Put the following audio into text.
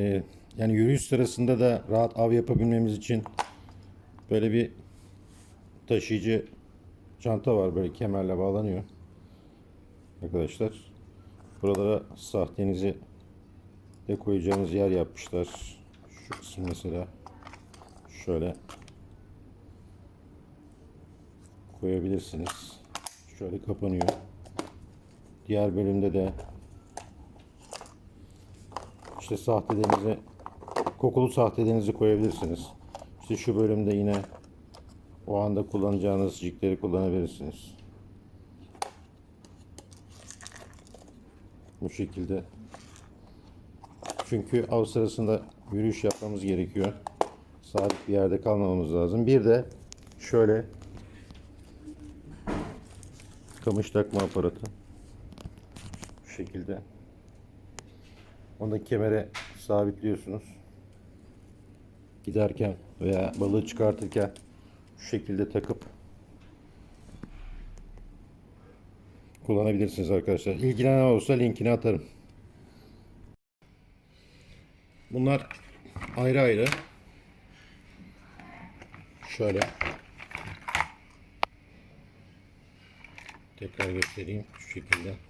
Ee, yani yürüyüş sırasında da rahat av yapabilmemiz için böyle bir taşıyıcı çanta var böyle kemerle bağlanıyor. Arkadaşlar buralara sahtenizi de koyacağınız yer yapmışlar. Şu kısım mesela şöyle koyabilirsiniz. Şöyle kapanıyor. Diğer bölümde de işte sahtelerinizi kokulu sahtelerinizi koyabilirsiniz. İşte şu bölümde yine o anda kullanacağınız cikleri kullanabilirsiniz. Bu şekilde. Çünkü av sırasında yürüyüş yapmamız gerekiyor. Sabit bir yerde kalmamamız lazım. Bir de şöyle kamış takma aparatı. Bu şekilde. Onu da kemere sabitliyorsunuz. Giderken veya balığı çıkartırken şu şekilde takıp kullanabilirsiniz arkadaşlar. İlgilenen olursa linkini atarım. Bunlar ayrı ayrı. Şöyle. Tekrar göstereyim şu şekilde.